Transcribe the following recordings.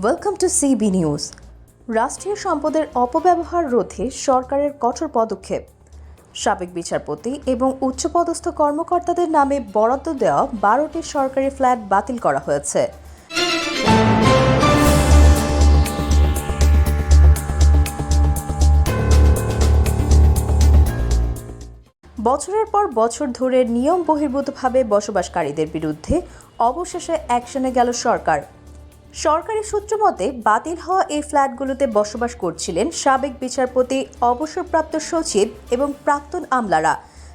Welcome to CB news রাষ্ট্রীয় সম্পদের অপব্যবহার রোধে সরকারের কঠোর পদক্ষেপ। সাবেক বিচারপতি এবং উচ্চপদস্থ কর্মকর্তাদের নামে বরাদ্দ দেওয়া বারোটি সরকারি ফ্ল্যাট বাতিল করা হয়েছে। বছরের পর বছর ধরে নিয়ম বহির্ভূতভাবে বসবাসকারীদের বিরুদ্ধে অবশেষে অ্যাকশনে গেল সরকার। সরকারি সূত্র মতে বাতিল হওয়া এই ফ্ল্যাটগুলোতে বসবাস করছিলেন সাবেক বিচারপতি, অবসরপ্রাপ্ত সচিব এবং প্রাক্তন আমলারা,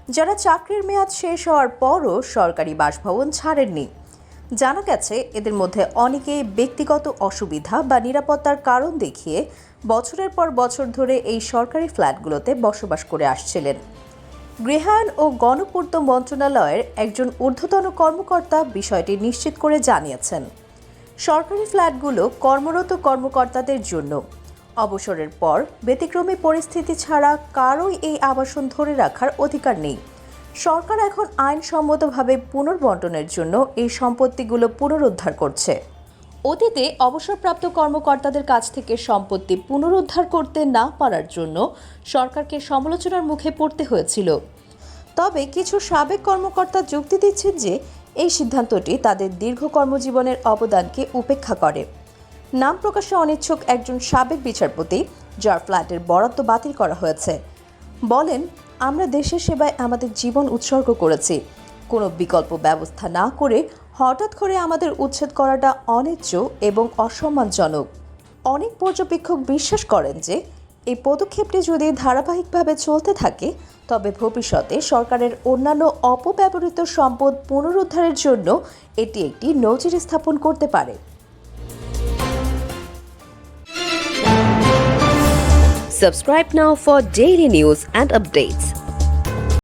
যারা চাকরির মেয়াদ শেষ হওয়ার পরও সরকারি বাসভবন ছাড়েননি। জানা গেছে, এদের মধ্যে অনেকেই ব্যক্তিগত অসুবিধা বা নিরাপত্তার কারণ দেখিয়ে বছরের পর বছর ধরে এই সরকারি ফ্ল্যাটগুলোতে বসবাস করে আসছিলেন। গৃহায়ণ ও গণপূর্ত মন্ত্রণালয়ের একজন ঊর্ধ্বতন কর্মকর্তা বিষয়টি নিশ্চিত করে জানিয়েছেন। সরকারি ফ্ল্যাটগুলো কর্মরত কর্মকর্তাদের জন্য। অবসরের পর ব্যতিক্রমী পরিস্থিতি ছাড়া কারোই এই আবাসন ধরে রাখার অধিকার নেই। সরকার এখন আইনসম্মতভাবে পুনর্বন্টনের জন্য এই সম্পত্তিগুলো পুনরুদ্ধার করছে। অতীতে অবসরপ্রাপ্ত কর্মকর্তাদের কাছ থেকে সম্পত্তি পুনরুদ্ধার করতে না পারার জন্য সরকারকে সমালোচনার মুখে পড়তে হয়েছিল। তবে কিছু সাবেক কর্মকর্তা যুক্তি দিচ্ছেন যে এই সিদ্ধান্তটি তাদের দীর্ঘ কর্মজীবনের অবদানকে উপেক্ষা করে। নাম প্রকাশে অনিচ্ছুক একজন সাবেক বিচারপতি, যার ফ্ল্যাটের বরাদ্দ বাতিল করা হয়েছে। বলেন, আমরা দেশের সেবায় আমাদের জীবন উৎসর্গ করেছি। কোনো বিকল্প ব্যবস্থা না করে হঠাৎ করে আমাদের উচ্ছেদ করাটা অন্যায্য এবং অসম্মানজনক। অনেক পর্যবেক্ষক বিশ্বাস করেন যে এই পদক্ষেপটি যদি ধারাবাহিকভাবে চলতে থাকে, তবে ভবিষ্যতে সরকারের অন্যান্য অপব্যবহৃত সম্পদ পুনরুদ্ধারের জন্য এটি একটি নজির স্থাপন করতে পারে Subscribe now for daily news and updates.